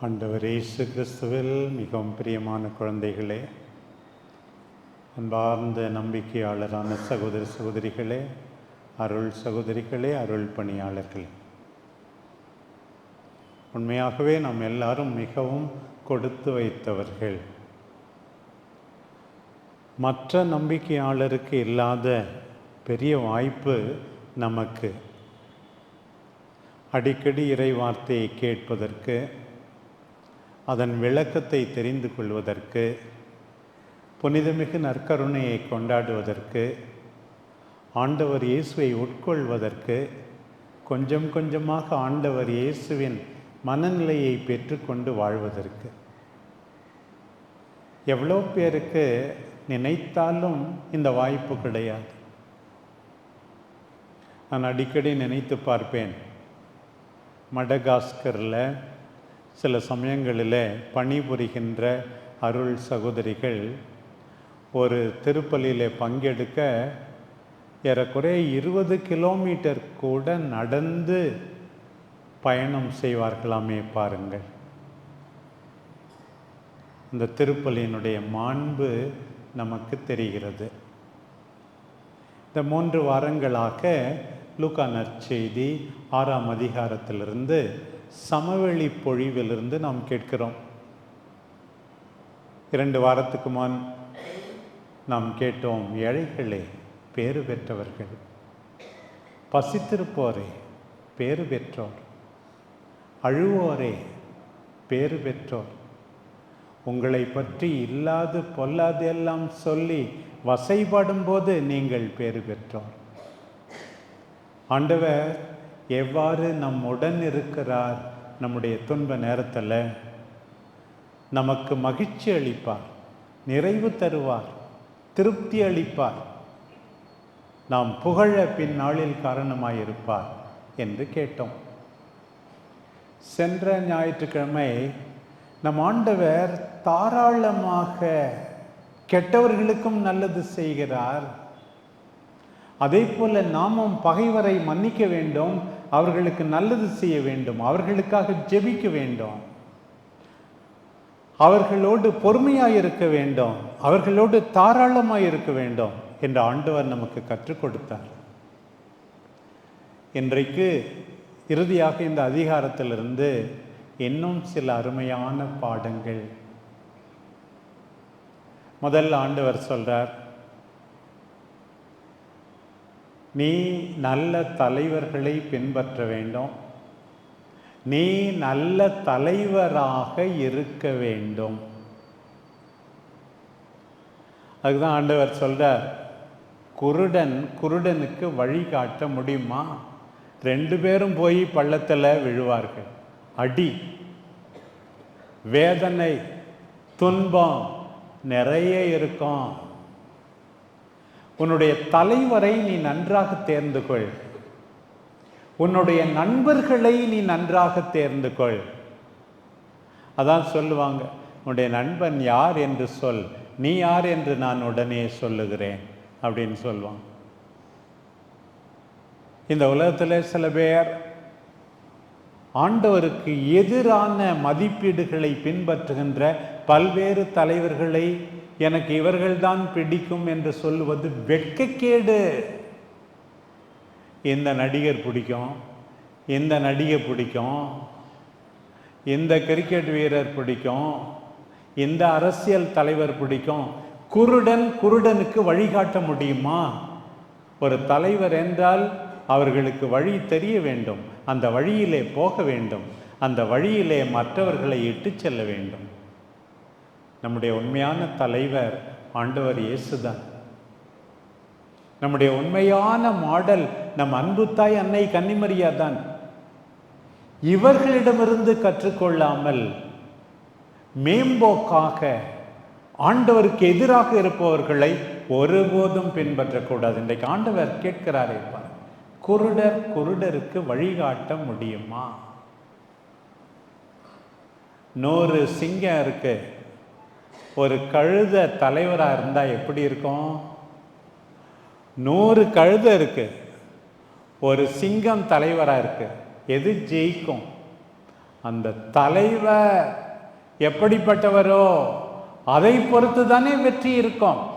ஆண்டவர் இயேசு கிறிஸ்துவில் மிகவும் பிரியமான குழந்தைகளே அன்பார்ந்த நம்பிக்கையாளரான சகோதர சகோதரிகளே அருள் சகோதரிகளே அருள் பணியாளர்களே. உண்மையாகவே நாம் எல்லாரும் மிகவும் கொடுத்து வைத்தவர்கள். மற்ற நம்பிக்கையாளருக்கு இல்லாத பெரிய வாய்ப்பு நமக்கு. அடிக்கடி இறை வார்த்தையை கேட்பதற்கு அதன் விளக்கத்தை தெரிந்து கொள்வதற்கு புனிதமிகு நற்கருணையை கொண்டாடுவதற்கு ஆண்டவர் இயேசுவை உட்கொள்வதற்கு கொஞ்சம் கொஞ்சமாக ஆண்டவர் இயேசுவின் மனநிலையை பெற்றுக்கொண்டு வாழ்வதற்கு. எவ்வளோ பேருக்கு நினைத்தாலும் இந்த வாய்ப்பு கிடையாது. நான் அடிக்கடி நினைத்து பார்ப்பேன் மடகாஸ்கரில் சில சமயங்களில் பணிபுரிகின்ற அருள் சகோதரிகள் ஒரு திருப்பலியில் பங்கெடுக்க ஏறக்குறைய இருபது கிலோமீட்டர் கூட நடந்து பயணம் செய்வார்களாமே பாருங்கள். இந்த திருப்பலியினுடைய மாண்பு நமக்கு தெரிகிறது. இந்த மூன்று வாரங்களாக லூக்கா நற்செய்தி ஆறாம் அதிகாரத்திலிருந்து சமவெளி பொழிவிலிருந்து நாம் கேட்கிறோம். இரண்டு வாரத்துக்கு முன் நாம் கேட்டோம் ஏழைகளே பேறு பெற்றவர்கள். பசித்திருப்போரே பேறு பெற்றோர். அழுவோரே பேறு பெற்றோர். உங்களை பற்றி இல்லாது பொல்லாது எல்லாம் சொல்லி வசைப்படும் போது நீங்கள் பேறு பெற்றோர். ஆண்டவர் எவ்வாறு நம்முடன் இருக்கிறார் நம்முடைய துன்ப நேரத்தில்? நமக்கு மகிழ்ச்சி அளிப்பார் நிறைவு தருவார் திருப்தி அளிப்பார். நாம் புகழ பின்னாளில் காரணமாயிருப்பார் என்று கேட்டோம். சென்ற ஞாயிற்றுக்கிழமை நம் ஆண்டவர் தாராளமாக கெட்டவர்களுக்கும் நல்லது செய்கிறார். அதே போல நாமும் பகைவரை மன்னிக்க வேண்டும். அவர்களுக்கு நல்லது செய்ய வேண்டும் அவர்களுக்காக ஜெபிக்க வேண்டும். அவர்களோடு பொறுமையாக இருக்க வேண்டும் அவர்களோடு தாராளமாய் இருக்க வேண்டும் என்று ஆண்டவர் நமக்கு கற்றுக் கொடுத்தார். இன்றைக்கு இறுதியாக இந்த அதிகாரத்திலிருந்து இன்னும் சில அருமையான பாடங்கள். முதல் ஆண்டவர் சொல்றார் நீ நல்ல தலைவர்களை பின்பற்ற வேண்டும். நீ நல்ல தலைவராக இருக்க வேண்டும். அதுதான் ஆண்டவர் சொல்கிறார் குருடன் குருடனுக்கு வழிகாட்ட முடியுமா? ரெண்டு பேரும் போய் பள்ளத்தில் விழுவார்கள். அடி வேதனை துன்பம் நிறைய இருக்கும். உன்னுடைய தலைவரை நீ நன்றாக தேர்ந்து கொள் உன்னுடைய நண்பர்களை நீ நன்றாக தேர்ந்து கொள் அதான் சொல்லுவாங்க உன்னுடைய நண்பன் யார் என்று சொல். நீ யார் என்று நான் உடனே சொல்லுகிறேன். அப்படின்னு சொல்லுவாங்க. இந்த உலகத்தில் சில பேர் ஆண்டவருக்கு எதிரான மதிப்பீடுகளை பின்பற்றுகின்ற பல்வேறு தலைவர்களை எனக்கு இவர்கள்தான் பிடிக்கும் என்று சொல்லுவது வெட்கக்கேடு. இந்த நடிகர் பிடிக்கும் இந்த நடிகை பிடிக்கும் இந்த கிரிக்கெட் வீரர் பிடிக்கும் இந்த அரசியல் தலைவர் பிடிக்கும். குருடன் குருடனுக்கு வழிகாட்ட முடியுமா? ஒரு தலைவர் என்றால் அவர்களுக்கு வழி தெரிய வேண்டும். அந்த வழியிலே போக வேண்டும். அந்த வழியிலே மற்றவர்களை இட்டு செல்ல வேண்டும். நம்முடைய உண்மையான தலைவர் ஆண்டவர் இயேசுதான். நம்முடைய உண்மையான மாடல் நம் அன்பு தாய் அன்னை கன்னிமரியா தான். இவர்களிடமிருந்து கற்றுக்கொள்ளாமல் மேம்போக்காக ஆண்டவருக்கு எதிராக இருப்பவர்களை ஒருபோதும் பின்பற்றக்கூடாது. இன்றைக்கு ஆண்டவர் கேட்கிறாரே குருடர் குருடருக்கு வழிகாட்ட முடியுமா? நூறு சிங்கம் இருக்கு. ஒரு கழுத தலைவராக இருந்தால் எப்படி இருக்கும்? நூறு கழுதை இருக்கு. ஒரு சிங்கம் தலைவராக இருக்கு. எது ஜெயிக்கும்? அந்த தலைவர் எப்படிப்பட்டவரோ அதை பொறுத்து தானே வெற்றி இருக்கும்.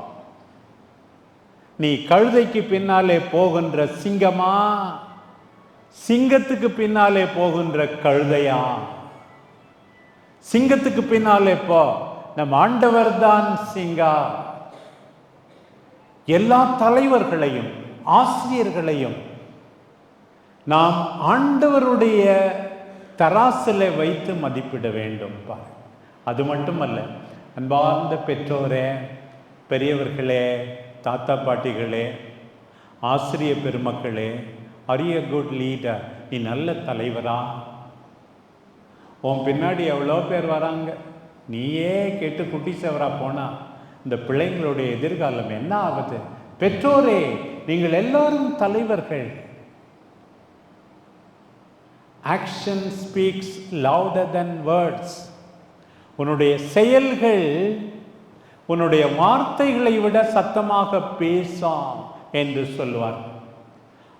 நீ கழுதைக்கு பின்னாலே போகின்ற சிங்கமா? சிங்கத்துக்கு பின்னாலே போகின்ற கழுதையா? சிங்கத்துக்கு பின்னாலே போ. நம் ஆண்டவர் தான் சிங்கா. எல்லா தலைவர்களையும் ஆசிரியர்களையும் நாம் ஆண்டவருடைய தராசில வைத்து மதிப்பிட வேண்டும் பார் அது மட்டுமல்ல அன்பார்ந்த பெற்றோரே பெரியவர்களே தாத்தா பாட்டிகளே ஆசிரிய பெருமக்களே அரிய குட் லீடர் நீ நல்ல தலைவரா. உன் பின்னாடி எவ்வளோ பேர் வராங்க? நீயே கேட்டு குட்டி போனால் இந்த பிள்ளைங்களுடைய எதிர்காலம் என்ன ஆகுது? பெற்றோரே நீங்கள் எல்லாரும் தலைவர்கள். Action speaks louder than words உன்னுடைய செயல்கள் உன்னுடைய வார்த்தைகளை விட சத்தமாக பேசாம் என்று சொல்வார்.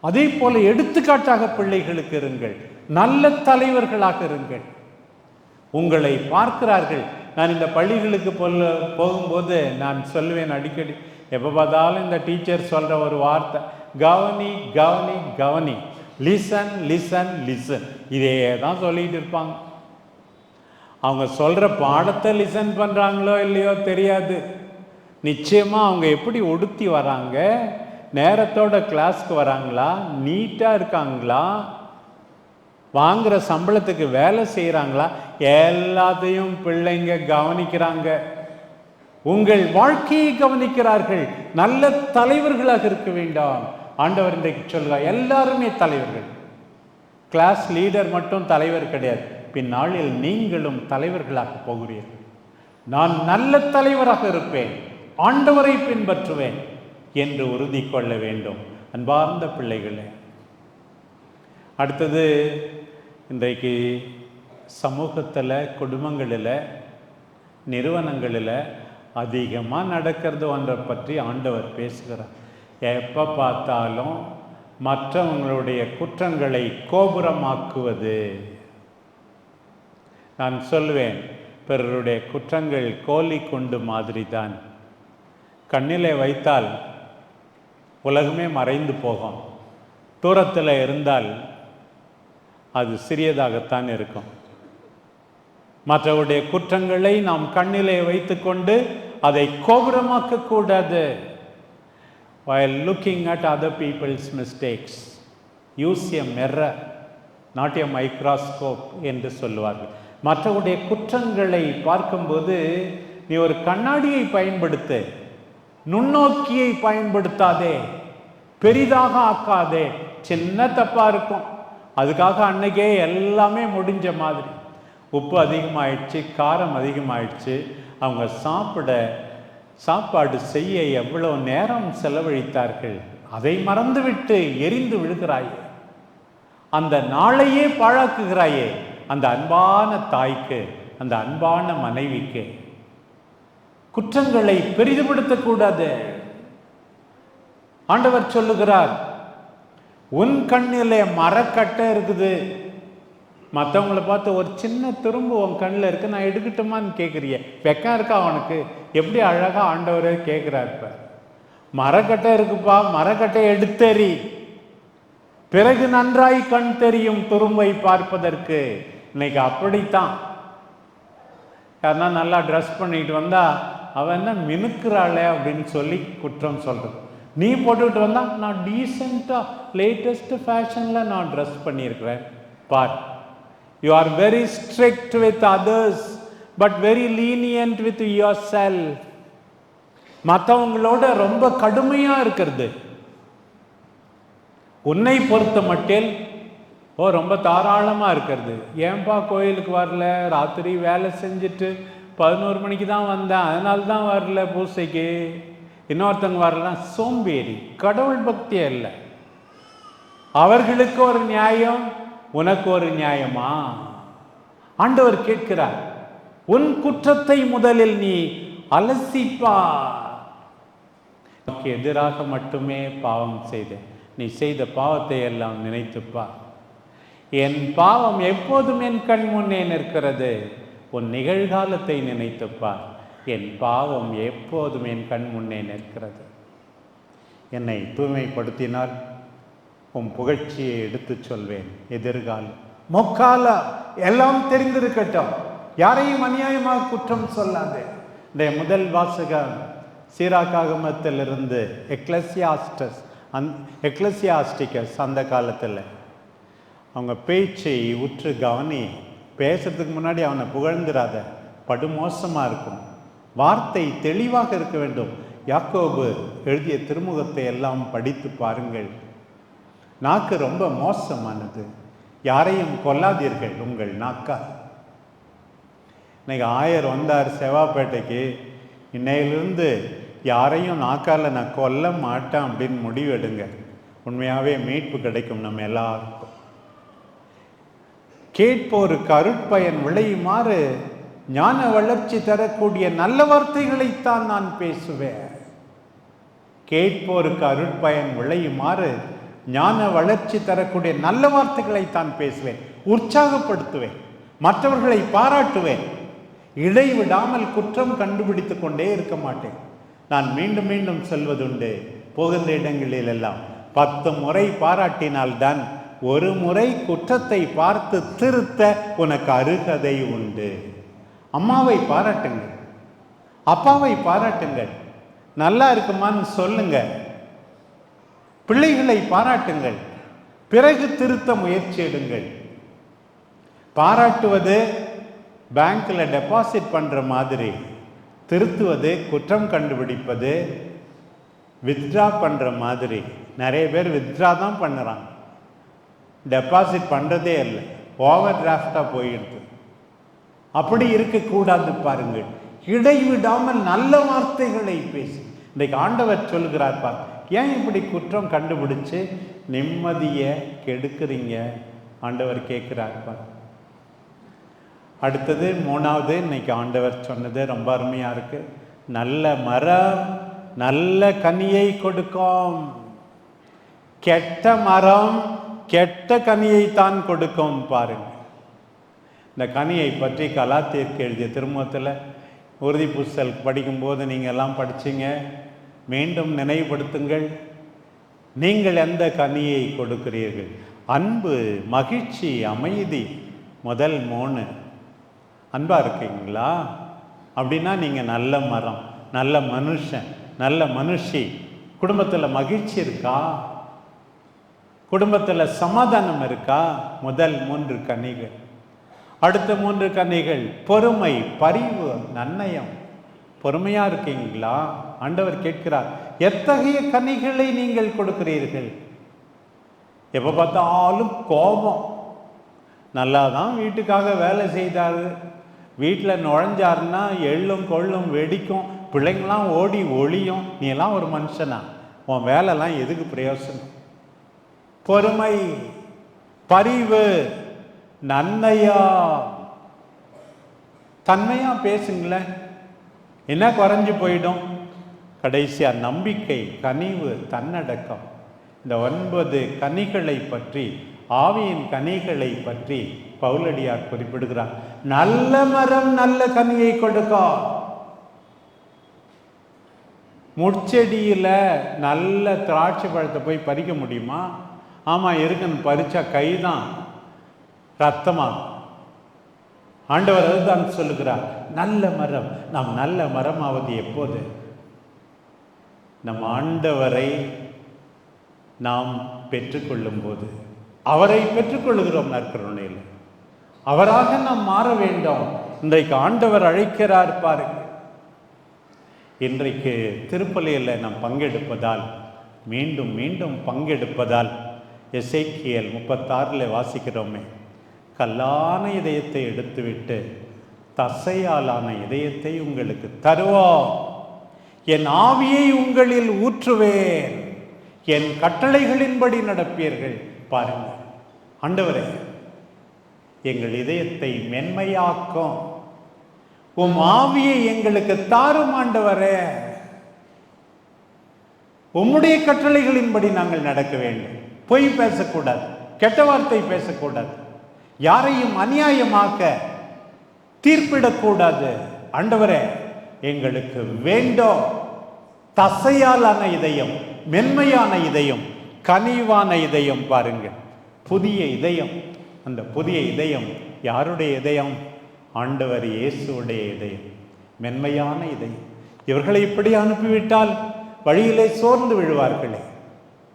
அதே போல எடுத்துக்காட்டாக பிள்ளைகளுக்கு இருங்கள். நல்ல தலைவர்களாக இருங்கள். உங்களை பார்க்கிறார்கள். நான் இந்த பள்ளிகளுக்கு போல் போகும்போது நான் சொல்லுவேன் அடிக்கடி எப்போ பார்த்தாலும் இந்த டீச்சர் சொல்கிற ஒரு வார்த்தை கவனி கவனி கவனி லிசன் லிசன் லிசன் இதே தான் சொல்லிகிட்டு இருப்பாங்க. அவங்க சொல்கிற பாடத்தை லிசன் பண்ணுறாங்களோ இல்லையோ தெரியாது. நிச்சயமாக அவங்க எப்படி ஒடுத்தி வராங்க? நேரத்தோட கிளாஸ்க்கு வராங்களா? நீட்டாக இருக்காங்களா? வாங்குகிற சம்பளத்துக்கு வேலை செய்கிறாங்களா எல்லாத்தையும் பிள்ளைங்க கவனிக்கிறாங்க. உங்கள் வாழ்க்கையை கவனிக்கிறார்கள். நல்ல தலைவர்களாக இருக்க வேண்டாம். ஆண்டவர் இன்றைக்கு சொல்கிறார் எல்லாருமே தலைவர்கள். கிளாஸ் லீடர் மட்டும் தலைவர் கிடையாது. பின்னாளில் நீங்களும் தலைவர்களாக போகிறீர்கள். நான் நல்ல தலைவராக இருப்பேன். ஆண்டவரை பின்பற்றுவேன் என்று உறுதி கொள்ள வேண்டும். அன்பார்ந்த பிள்ளைகளே அடுத்தது இன்றைக்கு சமூகத்தில் குடும்பங்களில் நிறுவனங்களில் அதிகமாக நடக்கிறது ஒன்றை பற்றி ஆண்டவர் பேசுகிறார். எப்போ பார்த்தாலும் மற்றவங்களுடைய குற்றங்களை கோபுரமாக்குவது. நான் சொல்வேன் பிறருடைய குற்றங்கள் கோலி கொண்டு மாதிரி தான் கண்ணிலே வைத்தால் உலகமே மறைந்து போகும். தூரத்தில் இருந்தால் அது சிறியதாகத்தான் இருக்கும். மற்றவருடைய குற்றங்களை நாம் கண்ணிலே வைத்துக்கொண்டு அதை கோபுரமாக்க கூடாது while looking at other people's mistakes use a mirror not a microscope என்று சொல்லுவார்கள். மற்றவருடைய குற்றங்களை பார்க்கும்போது நீ ஒரு கண்ணாடியை பயன்படுத்து நுண்ணோக்கியை பயன்படுத்தாதே பெரிதாக ஆக்காதே சின்ன தப்பா இருக்கும். அதுக்காக அன்னைக்கே எல்லாமே முடிஞ்ச மாதிரி. உப்பு அதிகமாயிடுச்சு காரம் அதிகமாயிடுச்சு. அவங்க சாப்பிட சாப்பாடு செய்ய எவ்வளோ நேரம் செலவழித்தார்கள் அதை மறந்துவிட்டு எரிந்து விழுகிறாயே. அந்த நாளையே பாழாக்குகிறாயே அந்த அன்பான தாய்க்கு அந்த அன்பான மனைவிக்கு. குற்றங்களை பெரிதுபடுத்தக்கூடாது. ஆண்டவர் சொல்லுகிறார் உன் கண்ணிலே மரக்கட்டை இருக்குது. மற்றவங்கள பார்த்து ஒரு சின்ன துரும்பு உன் கண்ணில் இருக்கு நான் எடுக்கட்டுமான்னு கேட்குறிய வெக்கம் இருக்கா அவனுக்கு எப்படி அழகா ஆண்டவரே கேட்குறாரு இப்போ மரக்கட்டை இருக்குப்பா மரக்கட்டை எடுத்தெறி. பிறகு நன்றாய் கண் தெரியும் துரும்பை பார்ப்பதற்கு. இன்னைக்கு அப்படித்தான். யாருன்னா நல்லா ட்ரெஸ் பண்ணிட்டு வந்தா அவன் என்ன மினுக்குறாளே அப்படின்னு சொல்லி குற்றம் சொல்றது. நீ போட்டுக்கிட்டு வந்தா நான் டீசெண்டாக லேட்டஸ்ட் ஃபேஷனில் நான் ட்ரெஸ் பண்ணியிருக்கிறேன். For you are very strict with others but very lenient with yourself மற்றவங்களோட ரொம்ப கடுமையாக இருக்கிறது. உன்னை பொறுத்த மட்டில் ஓ ரொம்ப தாராளமாக இருக்கிறது. ஏன்பா கோயிலுக்கு வரல? ராத்திரி வேலை செஞ்சுட்டு பதினோரு மணிக்கு தான் வந்தேன். அதனால தான் வரல பூசைக்கு. இன்னொருத்தவங்க வரலாம் சோம்பேறி கடவுள் பக்தியே இல்லை அவர்களுக்கு ஒரு நியாயம் உனக்கு ஒரு நியாயமா? ஆண்டவர் கேட்கிறார் உன் குற்றத்தை முதலில் நீ அலசிப்பா உனக்கு எதிராக மட்டுமே பாவம் செய்தேன் நீ செய்த பாவத்தை எல்லாம் நினைத்துப்பா என் பாவம் எப்போதும் என் கண் முன்னே நிற்கிறது உன் நிகழ்காலத்தை நினைத்துப்பார். என் பாவம் எப்போதும் என் கண் முன்னே நிற்கிறது. என்னை தூய்மைப்படுத்தினால் உன் புகழ்ச்சியை எடுத்துச் சொல்வேன் எதிர்காலம் முக்கால எல்லாம் தெரிந்திருக்கட்டும். யாரையும் அநியாயமாக குற்றம் சொல்லாது. இந்த முதல் வாசகம் சீராக்காகமத்திலிருந்து எக்லசியாஸ்டஸ் அந் எக்லசியாஸ்டிகஸ் அந்த காலத்தில். அவங்க பேச்சை உற்று கவனி பேசுறதுக்கு முன்னாடி அவனை புகழ்ந்துராத படுமோசமாக இருக்கும். வார்த்தை தெளிவாக இருக்க வேண்டும். யாக்கோபு எழுதிய திருமுகத்தை எல்லாம் படித்து பாருங்கள். நாக்கு ரொம்ப மோசமானது. யாரையும் கொல்லாதீர்கள் உங்கள் நாக்கா. இன்னைக்கு ஆயர் வந்தார் செவாப்பேட்டைக்கு இன்னையிலிருந்து யாரையும் நாக்கால நான் கொல்ல மாட்டேன் அப்படின்னு முடிவு எடுங்க. உண்மையாகவே மீட்பு கிடைக்கும் நம்ம எல்லாருக்கும். கேட்போருக்கு அருட்பயன் விளையுமாறு ஞான வளர்ச்சி தரக்கூடிய நல்ல வார்த்தைகளைத்தான் நான் பேசுவேன். கேட்போருக்கு அருட்பயன் விளையுமாறு ஞான வளர்ச்சி தரக்கூடிய நல்ல வார்த்தைகளைத்தான் பேசுவேன் உற்சாகப்படுத்துவேன் மற்றவர்களை பாராட்டுவேன். இடைவிடாமல் குற்றம் கண்டுபிடித்து கொண்டே இருக்க மாட்டேன். நான் மீண்டும் மீண்டும் சொல்வதுண்டு போகின்ற இடங்களில் எல்லாம் பத்து முறை பாராட்டினால்தான் ஒரு முறை குற்றத்தை பார்த்து திருத்த உனக்கு அருகதை உண்டு. அம்மாவை பாராட்டுங்கள். அப்பாவை பாராட்டுங்கள். நல்லா இருக்குமான்னு சொல்லுங்க பிள்ளைகளை பாராட்டுங்கள். பிறகு திருத்த முயற்சி எடுங்கள். பாராட்டுவது பேங்க்ல டெபாசிட் பண்ற மாதிரி. திருத்துவது குற்றம் கண்டுபிடிப்பது வித்ட்ரா பண்ற மாதிரி. நிறைய பேர் வித்ட்ரா தான் பண்ணுறாங்க. டெபாசிட் பண்ணுறதே இல்லை. ஓவர் டிராஃப்டாக போயிடுது. அப்படி இருக்கக்கூடாது பாருங்கள். இடைவிடாமல் நல்ல வார்த்தைகளை பேசி. இன்றைக்கு ஆண்டவர் சொல்கிறார் பார் ஏன் இப்படி குற்றம் கண்டுபிடிச்சு நிம்மதியை கெடுக்குறீங்க? ஆண்டவர் கேட்குறார் பார். அடுத்தது மூணாவது இன்னைக்கு ஆண்டவர் சொன்னது ரொம்ப அருமையாக இருக்குது நல்ல மரம் நல்ல கனியை கொடுக்கும். கெட்ட மரம் கெட்ட கனியை தான் கொடுக்கும் பாருங்க. இந்த கனியை பற்றி கலாத்திற்கு எழுதிய திருமணத்தில் உறுதி புஸ்தல் படிக்கும்போது நீங்கள் எல்லாம் படிச்சீங்க. மீண்டும் நினைவுபடுத்துங்கள். நீங்கள் எந்த கனியை கொடுக்கிறீர்கள்? அன்பு மகிழ்ச்சி அமைதி முதல் மூணு அன்பாக இருக்கீங்களா? அப்படின்னா நீங்கள் நல்ல மரம் நல்ல மனுஷன் நல்ல மனுஷி. குடும்பத்தில் மகிழ்ச்சி இருக்கா? குடும்பத்தில் சமாதானம் இருக்கா? முதல் மூன்று கனிகள். அடுத்த மூன்று கன்னிகள் பொறுமை பரிவு நன்னயம். பொறுமையாக இருக்கீங்களா? ஆண்டவர் கேட்கிறார் எத்தகைய கனிகளை நீங்கள் கொடுக்கிறீர்கள்? எப்போ பார்த்தாலும் கோபம். நல்லா தான் வீட்டுக்காக வேலை செய்தாரு. வீட்டில் நுழைஞ்சாருன்னா எள்ளும் கொள்ளும் வெடிக்கும். பிள்ளைங்களாம் ஓடி ஒளியும். நீ எல்லாம் ஒரு மனுஷனா? உன் வேலைலாம் எதுக்கு பிரயோசனம்? பொறுமை பரிவு. நன்மையா தன்மையா பேசுங்களேன். என்ன குறைஞ்சு போயிடும்? கடைசியா நம்பிக்கை கனிவு தன்னடக்கம். இந்த ஒன்பது கனிகளை பற்றி ஆவியின் கனிகளை பற்றி பவுலடியார் குறிப்பிடுகிறார். நல்ல மரம் நல்ல கனியை கொடுக்கும் முட்செடியில் நல்ல திராட்சை பழத்தை போய் பறிக்க முடியுமா? ஆமாம் இருக்குன்னு கை கைதான். ரத்தமாகும். ஆண்டவர் அதுதான் சொல்லுகிறார் நல்ல மரம் நாம் நல்ல மரமாவது எப்போது? நம் ஆண்டவரை நாம் பெற்றுக்கொள்ளும் போது அவரை பெற்றுக்கொள்ளுகிறோம் நற்கருணையில். அவராக நாம் மாற வேண்டும். இன்றைக்கு ஆண்டவர் அழைக்கிறார் பாருங்க இன்றைக்கு திருப்பலியில் நாம் பங்கெடுப்பதால் மீண்டும் மீண்டும் பங்கெடுப்பதால் எசேக்கியல் முப்பத்தாறில் வாசிக்கிறோமே. கல்லான இதயத்தை எடுத்துவிட்டு தசையாலான இதயத்தை உங்களுக்கு தருவோம். என் ஆவியை உங்களில் ஊற்றுவேன். என் கட்டளைகளின்படி நடப்பீர்கள். பாருங்கள். ஆண்டவரே எங்கள் இதயத்தை மென்மையாக்கும். உம் ஆவியை எங்களுக்கு தாரும் ஆண்டவரே. உம்முடைய கட்டளைகளின்படி நாங்கள் நடக்க வேண்டும். பொய் பேசக்கூடாது. கெட்ட வார்த்தை பேசக்கூடாது. யாரையும் அநியாயமாக்க தீர்ப்பிடக்கூடாது. ஆண்டவரே எங்களுக்கு வேண்டும். தசையாலான இதயம் மென்மையான இதயம் கனிவான இதயம் பாருங்கள். புதிய இதயம். அந்த புதிய இதயம் யாருடைய இதயம்? ஆண்டவர் இயேசுடைய இதயம். மென்மையான இதயம். இவர்களை இப்படி அனுப்பிவிட்டால் வழியிலே சோர்ந்து விழுவார்களே.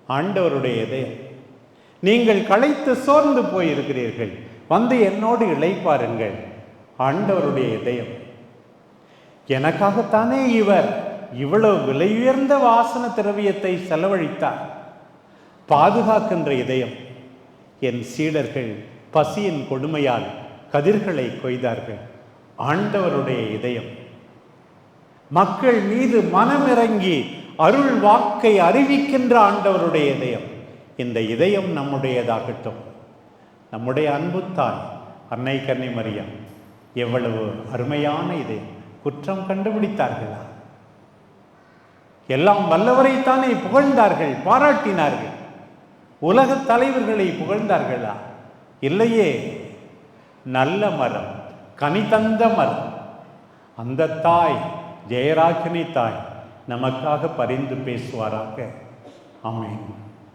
ஆண்டவருடைய இதயம். நீங்கள் களைத்து சோர்ந்து போயிருக்கிறீர்கள். வந்து என்னோடு இழைப்பாருங்கள் ஆண்டவருடைய இதயம். எனக்காகத்தானே இவர் இவ்வளவு விலை உயர்ந்த வாசன திரவியத்தை செலவழித்தார். பாதுகாக்கின்ற இதயம். என் சீடர்கள் பசியின் கொடுமையால் கதிர்களை கொய்தார்கள். ஆண்டவருடைய இதயம். மக்கள் மீது மனமிறங்கி அருள் வாக்கை அறிவிக்கின்ற ஆண்டவருடைய இதயம். இந்த இதயம் நம்முடையதாகட்டும். நம்முடைய அன்புத்தாய் அன்னை கன்னி மரியம் எவ்வளவு அருமையான இதயம். குற்றம் கண்டுபிடித்தார்களா? எல்லாம் வல்லவரைத்தானே புகழ்ந்தார்கள் பாராட்டினார்கள். உலக தலைவர்களை புகழ்ந்தார்களா? இல்லையே. நல்ல மரம் கனி தந்த மரம். அந்த தாய் ஜெயராஜினி தாய் நமக்காக பரிந்து பேசுவாராக. ஆமென்.